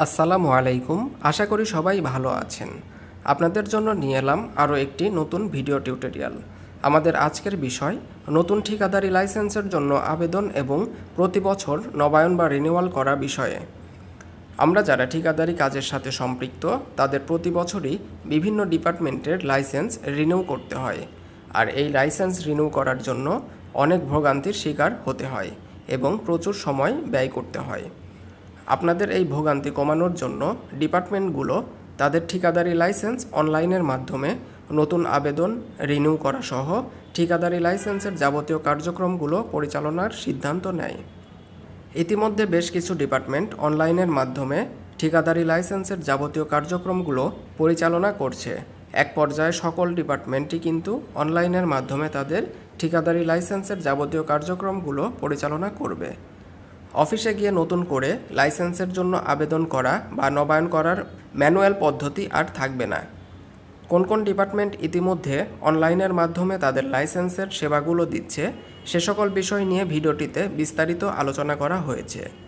আসসালামু আলাইকুম। আশা করি সবাই ভালো আছেন। আপনাদের জন্য নিয়ে এলাম আরও একটি নতুন ভিডিও টিউটোরিয়াল। আমাদের আজকের বিষয়, নতুন ঠিকাদারি লাইসেন্সের জন্য আবেদন এবং প্রতি বছর নবায়ন বা রিনিউয়াল করা বিষয়ে। আমরা যারা ঠিকাদারি কাজের সাথে সম্পৃক্ত, তাদের প্রতি বছরই বিভিন্ন ডিপার্টমেন্টের লাইসেন্স রিনিউ করতে হয়। আর এই লাইসেন্স রিনিউ করার জন্য অনেক ভোগান্তির শিকার হতে হয় এবং প্রচুর সময় ব্যয় করতে হয়। আপনাদের এই ভোগান্তি কমানোর জন্য ডিপার্টমেন্টগুলো তাদের ঠিকাদারি লাইসেন্স অনলাইনের মাধ্যমে নতুন আবেদন রিনিউ করা সহ ঠিকাদারি লাইসেন্সের যাবতীয় কার্যক্রমগুলো পরিচালনার সিদ্ধান্ত নেয়। ইতিমধ্যে বেশ কিছু ডিপার্টমেন্ট অনলাইনের মাধ্যমে ঠিকাদারি লাইসেন্সের যাবতীয় কার্যক্রমগুলো পরিচালনা করছে। এক পর্যায়ে সকল ডিপার্টমেন্টই কিন্তু অনলাইনের মাধ্যমে তাদের ঠিকাদারি লাইসেন্সের যাবতীয় কার্যক্রমগুলো পরিচালনা করবে। অফিসে গিয়ে নতুন করে লাইসেন্সের জন্য আবেদন করা বা নবায়ন করার ম্যানুয়াল পদ্ধতি আর থাকবে না। কোন কোন ডিপার্টমেন্ট ইতিমধ্যে অনলাইনের মাধ্যমে তাদের লাইসেন্সের সেবাগুলো দিচ্ছে, সে সকল বিষয় নিয়ে ভিডিওটিতে বিস্তারিত আলোচনা করা হয়েছে।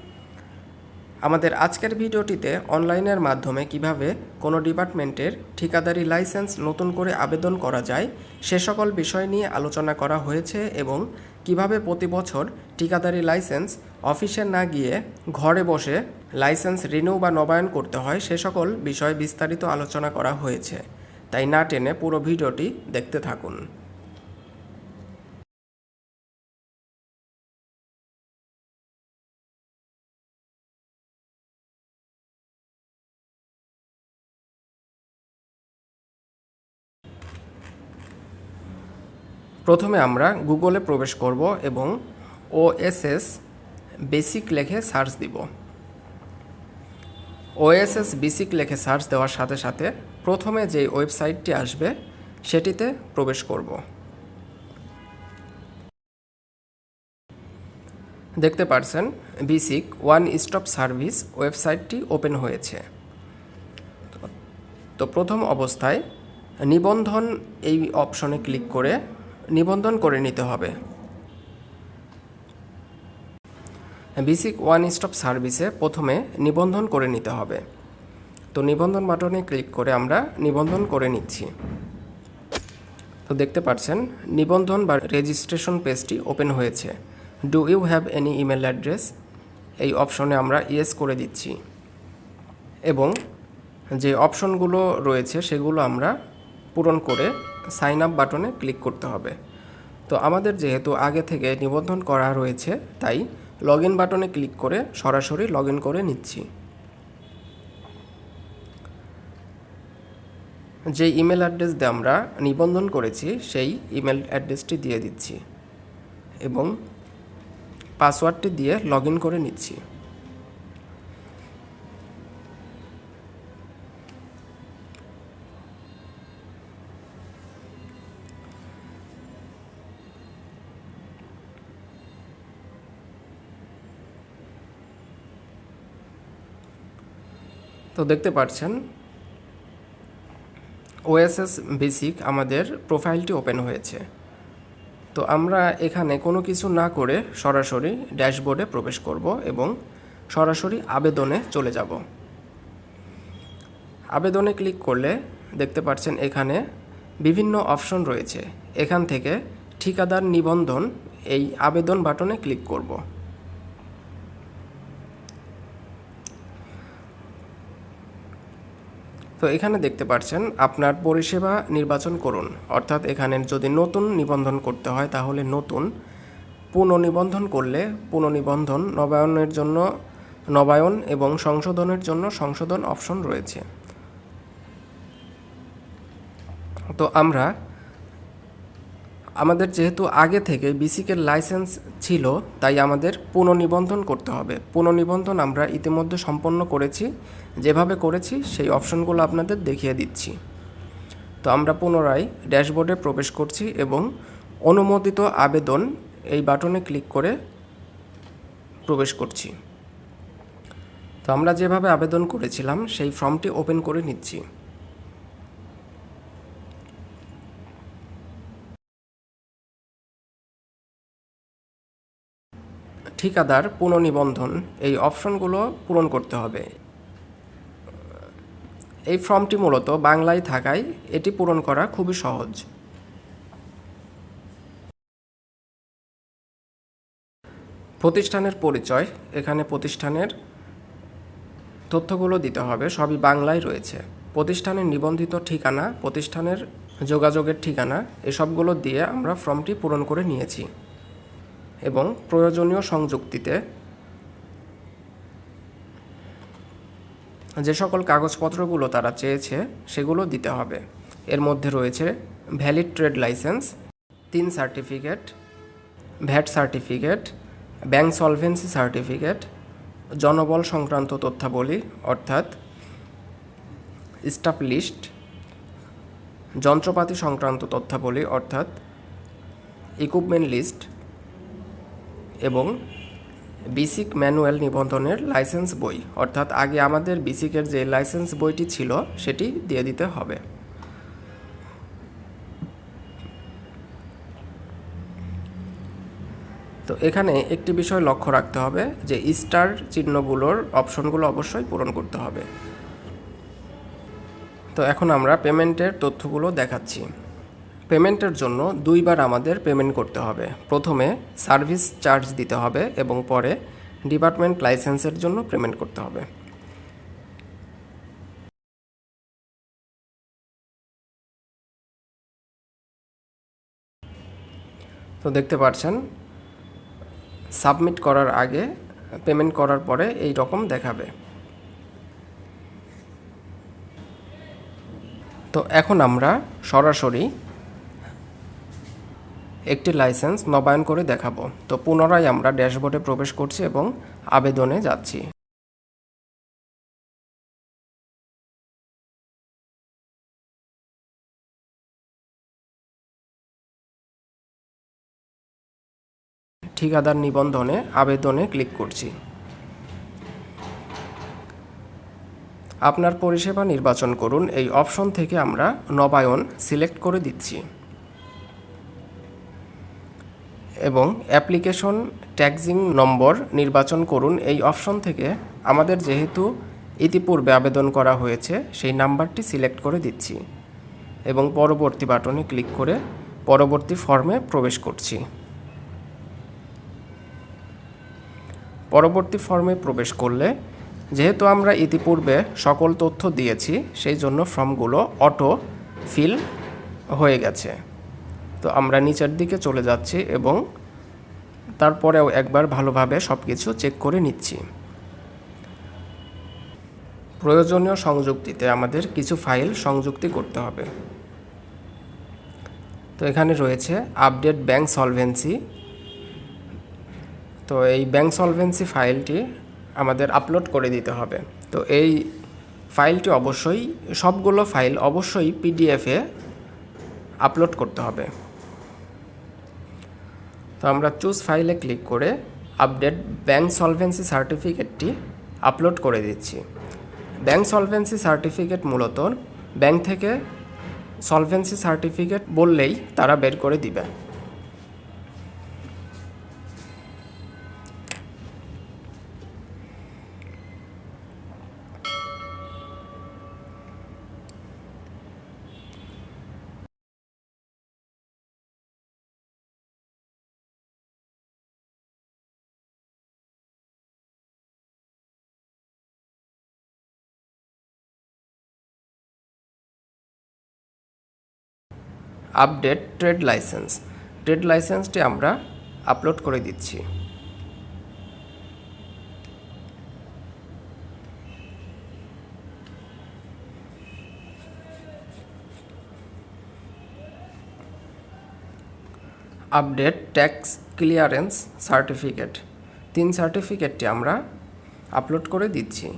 আমাদের আজকের ভিডিওটিতে অনলাইনের মাধ্যমে কীভাবে কোনো ডিপার্টমেন্টের ঠিকাদারি লাইসেন্স নতুন করে আবেদন করা যায়, সে সকল বিষয় নিয়ে আলোচনা করা হয়েছে এবং কীভাবে প্রতি বছর ঠিকাদারি লাইসেন্স অফিসে না গিয়ে ঘরে বসে লাইসেন্স রিনিউ বা নবায়ন করতে হয়, সে সকল বিষয় বিস্তারিত আলোচনা করা হয়েছে। তাই না টেনে পুরো ভিডিওটি দেখতে থাকুন। প্রথমে আমরা গুগলে প্রবেশ করব এবং ওএসএস বেসিক লেখে সার্চ দিব। ওএসএস বেসিক লেখে সার্চ দেওয়ার সাথে সাথে প্রথমে যে ওয়েবসাইটটি আসবে, সেটিতে প্রবেশ করব। দেখতে পারছেন, বিসিক ওয়ান স্টপ সার্ভিস ওয়েবসাইটটি ওপেন হয়েছে। তো প্রথম অবস্থায় নিবন্ধন এই অপশনে ক্লিক করে নিবন্ধন করে নিতে হবে। বেসিক ওয়ান স্টপ সার্ভিসে প্রথমে নিবন্ধন করে নিতে হবে। তো নিবন্ধন বাটনে ক্লিক করে আমরা নিবন্ধন করে নিচ্ছি। তো দেখতে পাচ্ছেন, নিবন্ধন বা রেজিস্ট্রেশন পেজটি ওপেন হয়েছে। Do you have any email address এই অপশনে আমরা ইয়েস করে দিচ্ছি। এবং যে অপশনগুলো রয়েছে, সেগুলো আমরা পূরণ করে সাইন আপ বাটনে ক্লিক করতে হবে। তো আমাদের যেহেতু আগে থেকে নিবন্ধন করা রয়েছে, তাই লগ ইন বাটনে ক্লিক করে সরাসরি লগ ইন করে নিচ্ছি। যে ইমেল অ্যাড্রেস দিয়ে আমরা নিবন্ধন করেছি, সেই ইমেল অ্যাড্রেসটি দিয়ে দিচ্ছি এবং পাসওয়ার্ডটি দিয়ে লগ ইন করে নিচ্ছি। তো দেখতে পাচ্ছেন ওএসএস বেসিক আমাদের প্রোফাইলটি ওপেন হয়েছে। তো আমরা এখানে কোনো কিছু না করে সরাসরি ড্যাশবোর্ডে প্রবেশ করব এবং সরাসরি আবেদনে চলে যাব। আবেদনে ক্লিক করলে দেখতে পাচ্ছেন এখানে বিভিন্ন অপশন রয়েছে। এখান থেকে ঠিকাদার নিবন্ধন এই আবেদন বাটনে ক্লিক করব। তো এখানে দেখতে পাচ্ছেন আপনার পরিষেবা নির্বাচন করুন। অর্থাৎ এখানে যদি নতুন নিবন্ধন করতে হয়, তাহলে নতুন পুনঃনিবন্ধন করলে পুনঃনিবন্ধন নবায়নের জন্য নবায়ন এবং সংশোধনের জন্য সংশোধন অপশন রয়েছে। তো আমরা আমাদের যেহেতু আগে থেকে বিসিকের লাইসেন্স ছিল, তাই আমাদের পুনঃনিবন্ধন করতে হবে। পুনঃনিবন্ধন আমরা ইতিমধ্যে সম্পন্ন করেছি। যেভাবে করেছি, সেই অপশনগুলো আপনাদের দেখিয়ে দিচ্ছি। তো আমরা পুনরায় ড্যাশবোর্ডে প্রবেশ করছি এবং অনুমোদিত আবেদন এই বাটনে ক্লিক করে প্রবেশ করছি। তো আমরা যেভাবে আবেদন করেছিলাম, সেই ফর্মটি ওপেন করে নিচ্ছি। ঠিকাদার পুনঃনিবন্ধন, এই অপশনগুলো পূরণ করতে হবে। এই ফর্মটি মূলত বাংলায় থাকায় এটি পূরণ করা খুবই সহজ। প্রতিষ্ঠানের পরিচয়, এখানে প্রতিষ্ঠানের তথ্যগুলো দিতে হবে, সবই বাংলায় রয়েছে। প্রতিষ্ঠানের নিবন্ধিত ঠিকানা, প্রতিষ্ঠানের যোগাযোগের ঠিকানা, এসবগুলো দিয়ে আমরা ফর্মটি পূরণ করে নিয়েছি। এবং প্রয়োজনীয় সংযুক্তিতে যে সকল কাগজপত্রগুলো তারা চেয়েছে, সেগুলো দিতে হবে। এর মধ্যে রয়েছে valid trade licence TIN certificate VAT certificate bank solvency certificate জনবল সংক্রান্ত তথ্যাবলী, অর্থাৎ স্টাফ লিস্ট যন্ত্রপাতি সংক্রান্ত তথ্যাবলী, অর্থাৎ ইকুইপমেন্ট লিস্ট এবং বিসিক ম্যানুয়াল নিবন্ধনের লাইসেন্স বই। অর্থাৎ আগে আমাদের বিসিকের যে লাইসেন্স বইটি ছিল, সেটি দিয়ে দিতে হবে। তো এখানে একটি বিষয় লক্ষ্য রাখতে হবে, যে স্টার চিহ্নগুলোর অপশনগুলো অবশ্যই পূরণ করতে হবে। তো এখন আমরা পেমেন্টের তথ্যগুলো দেখাচ্ছি। পেমেন্টের জন্য দুইবার আমাদের পেমেন্ট করতে হবে। প্রথমে সার্ভিস চার্জ দিতে হবে এবং পরে ডিপার্টমেন্ট লাইসেন্সের জন্য পেমেন্ট করতে হবে। তো দেখতে পাচ্ছেন, সাবমিট করার আগে পেমেন্ট করার পরে এই রকম দেখাবে। তো এখন আমরা সরাসরি একটি লাইসেন্স নবায়ন করে দেখাবো। তো পুনরায় আমরা ড্যাশবোর্ডে প্রবেশ করছি এবং আবেদনে যাচ্ছি। ঠিকাদার নিবন্ধনে আবেদনে ক্লিক করছি। আপনার পরিষেবা নির্বাচন করুন। এই অপশন থেকে আমরা নবায়ন সিলেক্ট করে দিচ্ছি। এবং অ্যাপ্লিকেশন ট্যাক্সিং নম্বর নির্বাচন করুন এই অপশন থেকে। আমাদের যেহেতু ইতিপূর্বে আবেদন করা হয়েছে, সেই নাম্বারটি সিলেক্ট করে দিচ্ছি এবং পরবর্তী বাটনে ক্লিক করে পরবর্তী ফর্মে প্রবেশ করছি। পরবর্তী ফর্মে প্রবেশ করলে, যেহেতু আমরা ইতিপূর্বে সকল তথ্য দিয়েছি, সেই জন্য ফর্মগুলো অটো ফিল হয়ে গেছে। তো আমরা নিচের দিকে চলে যাচ্ছি এবং তারপরেও একবার ভালোভাবে সব কিছু চেক করে নিচ্ছি। প্রয়োজনীয় সংযুক্তিতে আমাদের কিছু ফাইল সংযুক্তি করতে হবে। তো এখানে রয়েছে আপডেট ব্যাংক সলভেন্সি তো এই ব্যাংক সলভেন্সি ফাইলটি আমাদের আপলোড করে দিতে হবে। তো এই ফাইলটি অবশ্যই, সবগুলো ফাইল অবশ্যই পিডিএফে আপলোড করতে হবে। তো আমরা চুজ ফাইলে ক্লিক করে আপডেট ব্যাংক সলভেন্সি সার্টিফিকেটটি আপলোড করে দিচ্ছি। ব্যাংক সলভেন্সি সার্টিফিকেট মূলত ব্যাংক থেকে সলভেন্সি সার্টিফিকেট বললেই তারা বের করে দিবে। Update trade licence. ট্রেড লাইসেন্সটি আমরা আপলোড করে দিচ্ছি। Update tax clearance certificate. TIN সার্টিফিকেটটি আমরা আপলোড করে দিচ্ছি।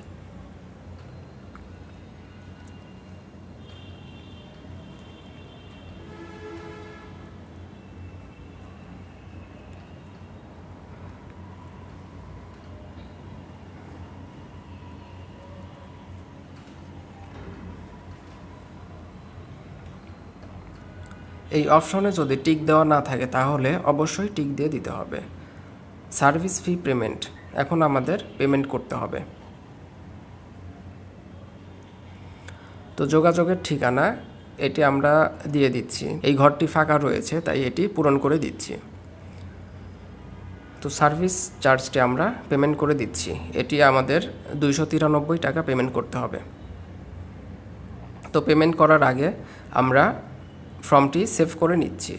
এই অপশনে যদি টিক দেওয়া না থাকে তাহলে অবশ্যই টিক দিয়ে দিতে হবে। সার্ভিস ফি পেমেন্ট, এখন আমাদের পেমেন্ট করতে হবে। তো যোগাযোগের ঠিকানা, এটি আমরা দিয়ে দিচ্ছি। এই ঘরটি ফাঁকা রয়েছে, তাই এটি পূরণ করে দিচ্ছি। তো সার্ভিস চার্জটি আমরা পেমেন্ট করে দিচ্ছি। এটি আমাদের দুইশো তিরানব্বই টাকা পেমেন্ট করতে হবে। তো পেমেন্ট করার আগে আমরা ফর্মটি সেভ করে নিচ্ছি।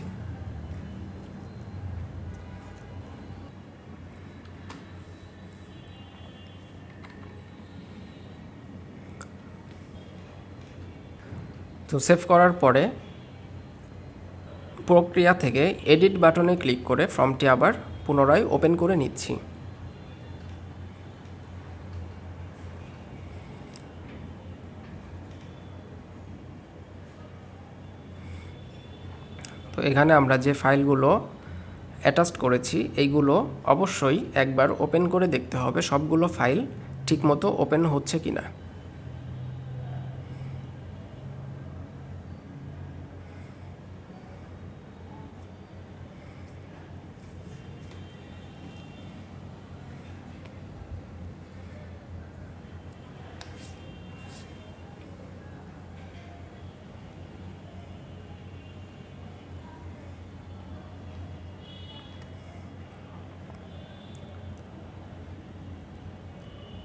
তো সেভ করার পরে প্রক্রিয়া থেকে এডিট বাটনে ক্লিক করে ফর্মটি আবার পুনরায় ওপেন করে নিচ্ছি। তো এখানে আমরা যে ফাইলগুলো অ্যাটাচড করেছি, এইগুলো অবশ্যই একবার ওপেন করে দেখতে হবে সবগুলো ফাইল ঠিকমতো ওপেন হচ্ছে কি না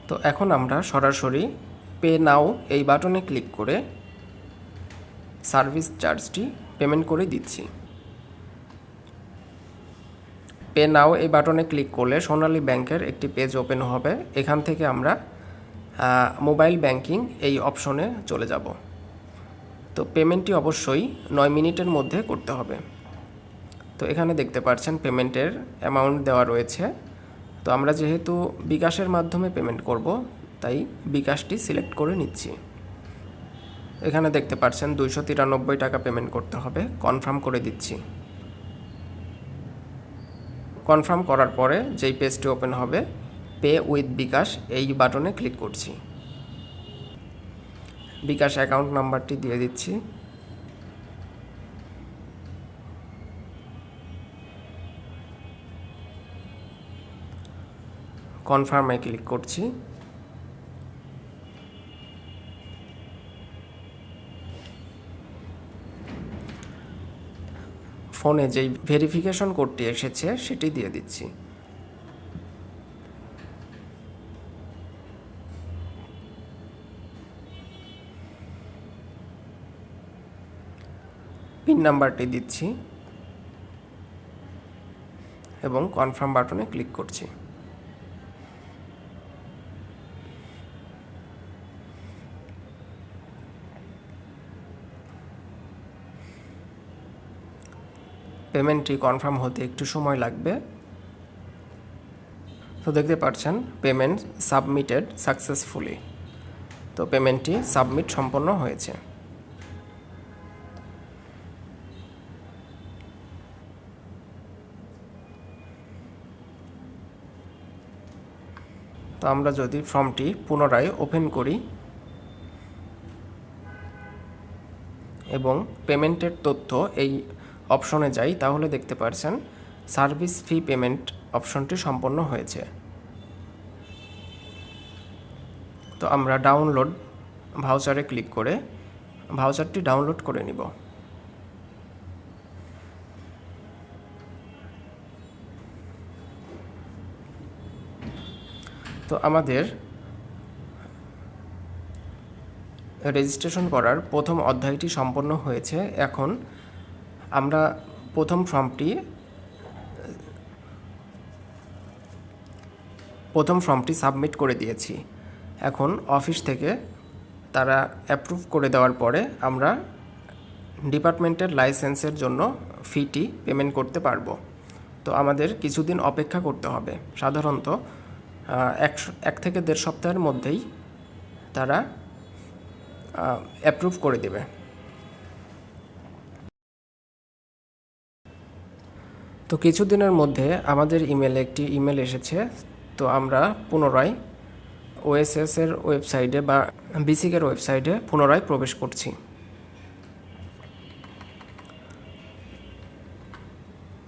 তো এখন আমরা সরাসরি পে নাও এই বাটনে ক্লিক করে সার্ভিস চার্জটি পেমেন্ট করে দিচ্ছি। পে নাও এই বাটনে ক্লিক করলে সোনালী ব্যাংকের একটি পেজ ওপেন হবে। এখান থেকে আমরা মোবাইল ব্যাংকিং এই অপশনে চলে যাব। তো পেমেন্টটি অবশ্যই নয় মিনিটের মধ্যে করতে হবে। তো এখানে দেখতে পাচ্ছেন পেমেন্টের অ্যামাউন্ট দেওয়া রয়েছে। তো আমরা যেহেতু বিকাশের মাধ্যমে পেমেন্ট করব, তাই বিকাশটি সিলেক্ট করে নিচ্ছি। এখানে দেখতে পাচ্ছেন দুইশো তিরানব্বই টাকা পেমেন্ট করতে হবে কনফার্ম করে দিচ্ছি। কনফার্ম করার পরে যেই পেজটি ওপেন হবে পে উইথ বিকাশ এই বাটনে ক্লিক করছি। বিকাশ অ্যাকাউন্ট নাম্বারটি দিয়ে দিচ্ছি। কনফার্মে ক্লিক করছি। ফোনে যেই ভেরিফিকেশন কোডটি এসেছে, সেটি দিয়ে দিচ্ছি। পিন নাম্বারটি দিচ্ছি এবং কনফার্ম বাটনে ক্লিক করছি। পেমেন্টটি কনফার্ম হতে একটু সময় লাগবে। তো দেখতে পাচ্ছেন, পেমেন্ট সাবমিটেড সাকসেসফুলি। তো পেমেন্টটি সাবমিট সম্পন্ন হয়েছে। তো আমরা যদি ফর্মটি পুনরায় ওপেন করি এবং পেমেন্টের তথ্য এই অপশনে যাই, তাহলে দেখতে পারছেন সার্ভিস ফি পেমেন্ট অপশনটি সম্পন্ন হয়েছে। তো আমরা ডাউনলোড ভাউচারে ক্লিক করে ভাউচারটি ডাউনলোড করে নিব। তো আমাদের রেজিস্ট্রেশন করার প্রথম অধ্যায়টি সম্পন্ন হয়েছে। এখন আমরা প্রথম ফর্মটি প্রথম ফর্মটি সাবমিট করে দিয়েছি। এখন অফিস থেকে তারা অ্যাপ্রুভ করে দেওয়ার পরে আমরা ডিপার্টমেন্টের লাইসেন্সের জন্য ফিটি পেমেন্ট করতে পারব। তো আমাদের কিছুদিন অপেক্ষা করতে হবে। সাধারণত এক এক থেকে দেড় সপ্তাহের মধ্যেই তারা অ্যাপ্রুভ করে দেবে। তো কিছুদিনের মধ্যে আমাদের ইমেলে একটি ইমেল এসেছে। তো আমরা পুনরায় ওএসএস এর ওয়েবসাইটে বা বিসিকের ওয়েবসাইটে পুনরায় প্রবেশ করছি।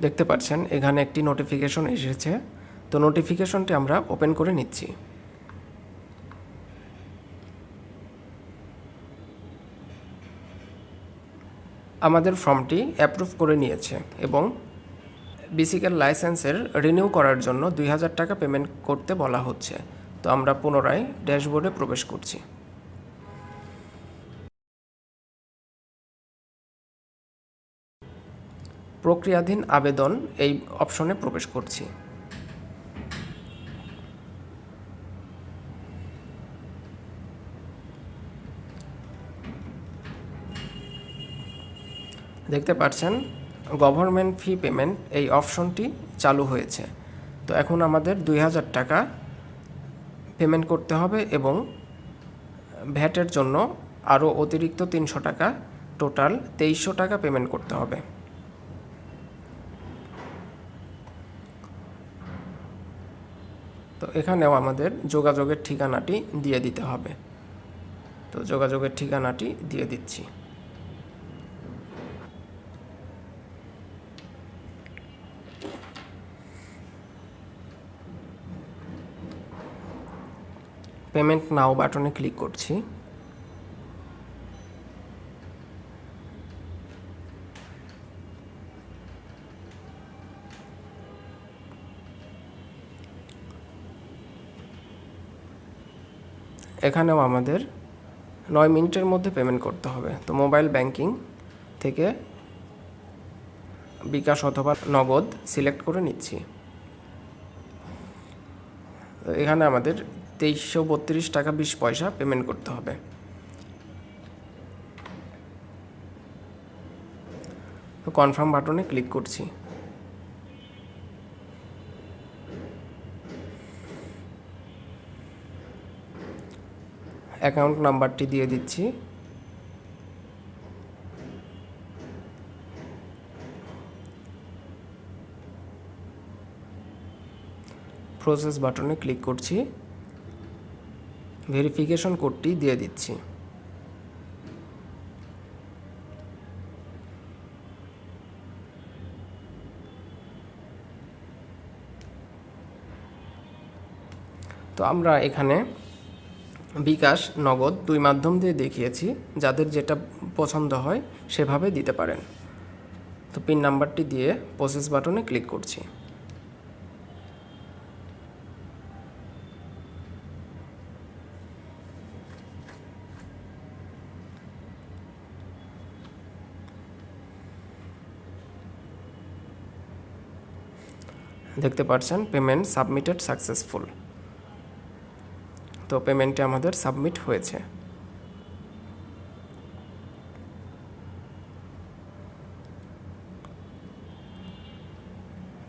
দেখতে পাচ্ছেন, এখানে একটি নোটিফিকেশন এসেছে। তো নোটিফিকেশনটি আমরা ওপেন করে নিচ্ছি। আমাদের ফর্মটি অ্যাপ্রুভ করে নিয়েছে এবং বিসিকের লাইসেন্সের রিনিউ করার জন্য দুই হাজার টাকা পেমেন্ট করতে বলা হচ্ছে। তো আমরা পুনরায় ড্যাশবোর্ডে প্রবেশ করছি। প্রক্রিয়াধীন আবেদন এই অপশনে প্রবেশ করছি। দেখতে পাচ্ছেন গভর্নমেন্ট ফি পেমেন্ট এই অপশনটি চালু হয়েছে। তো এখন আমাদের দুই হাজার টাকা পেমেন্ট করতে হবে এবং ভ্যাটের জন্য আরও অতিরিক্ত তিনশো টাকা টোটাল তেইশশো টাকা পেমেন্ট করতে হবে। তো এখানেও আমাদের যোগাযোগের ঠিকানাটি দিয়ে দিতে হবে। তো যোগাযোগের ঠিকানাটি দিয়ে দিচ্ছি। পেমেন্ট নাও বাটনে ক্লিক করছি। এখানেও আমাদের নয় মিনিটের মধ্যে পেমেন্ট করতে হবে। তো মোবাইল ব্যাংকিং থেকে বিকাশ অথবা নগদ সিলেক্ট করে নিচ্ছি। এখানে আমাদের তেইশশো বত্রিশ টাকা বিশ পয়সা পেমেন্ট করতে হবে। তো কনফার্ম বাটনে ক্লিক করছি। অ্যাকাউন্ট নাম্বারটি দিয়ে দিচ্ছি। প্রসেস বাটনে ক্লিক করছি। ভেরিফিকেশন কোডটি দিয়ে দিচ্ছি। তো আমরা এখানে বিকাশ, নগদ দুই মাধ্যম দিয়ে দেখিয়েছি, যাদের যেটা পছন্দ হয় সেভাবে দিতে পারেন। তো পিন নাম্বারটি দিয়ে প্রসেস বাটনে ক্লিক করছি। দেখতে পাচ্ছেন পেমেন্ট সাবমিটেড সাকসেসফুল তো পেমেন্টটি আমাদের সাবমিট হয়েছে।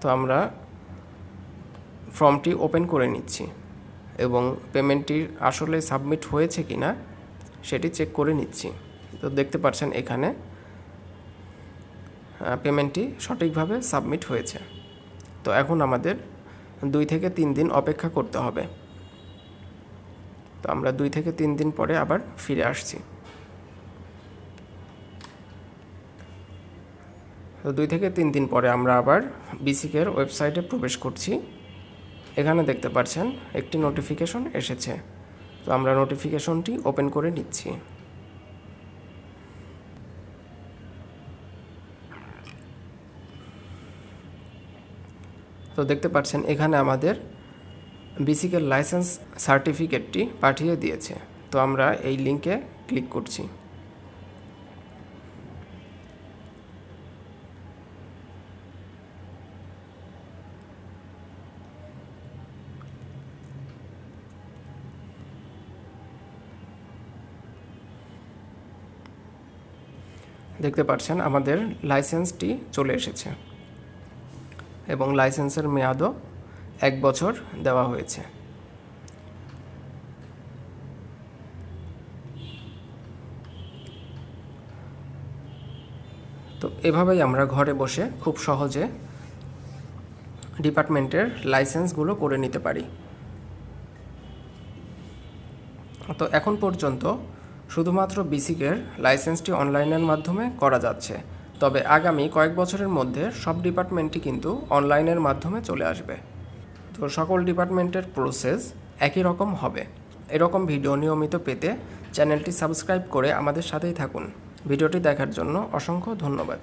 তো আমরা ফর্মটি ওপেন করে নিচ্ছি এবং পেমেন্টটি আসলে সাবমিট হয়েছে কি না সেটি চেক করে নিচ্ছি। তো দেখতে পাচ্ছেন এখানে পেমেন্টটি সঠিকভাবে সাবমিট হয়েছে। তো এখন আমাদের দুই থেকে তিন দিন অপেক্ষা করতে হবে। তো আমরা দুই থেকে তিন দিন পরে আবার ফিরে আসছি। তো দুই থেকে তিন দিন পরে আমরা আবার বিসিকের ওয়েবসাইটে প্রবেশ করছি। এখানে দেখতে পাচ্ছেন, একটি নোটিফিকেশন এসেছে। তো আমরা নোটিফিকেশনটি ওপেন করে নিচ্ছি। তো দেখতে পাচ্ছেন, এখানে আমাদের বিসিকের লাইসেন্স সার্টিফিকেটটি পাঠিয়ে দিয়েছে। তো আমরা এই লিঙ্কে ক্লিক করছি। দেখতে পাচ্ছেন, আমাদের লাইসেন্সটি চলে এসেছে। এবং লাইসেন্সের মেয়াদও এক বছর দেওয়া হয়েছে। তো এভাবেই আমরা ঘরে বসে খুব সহজে ডিপার্টমেন্টের লাইসেন্সগুলো করে নিতে পারি। তো এখন পর্যন্ত শুধুমাত্র বিসিকের লাইসেন্সটি অনলাইনের মাধ্যমে করা যাচ্ছে। তবে আগামী কয়েক বছরের মধ্যে সব ডিপার্টমেন্টই কিন্তু অনলাইনের মাধ্যমে চলে আসবে। তো সকল ডিপার্টমেন্টের প্রসেস একই রকম হবে। এরকম ভিডিও নিয়মিত পেতে চ্যানেলটি সাবস্ক্রাইব করে আমাদের সাথেই থাকুন। ভিডিওটি দেখার জন্য অসংখ্য ধন্যবাদ।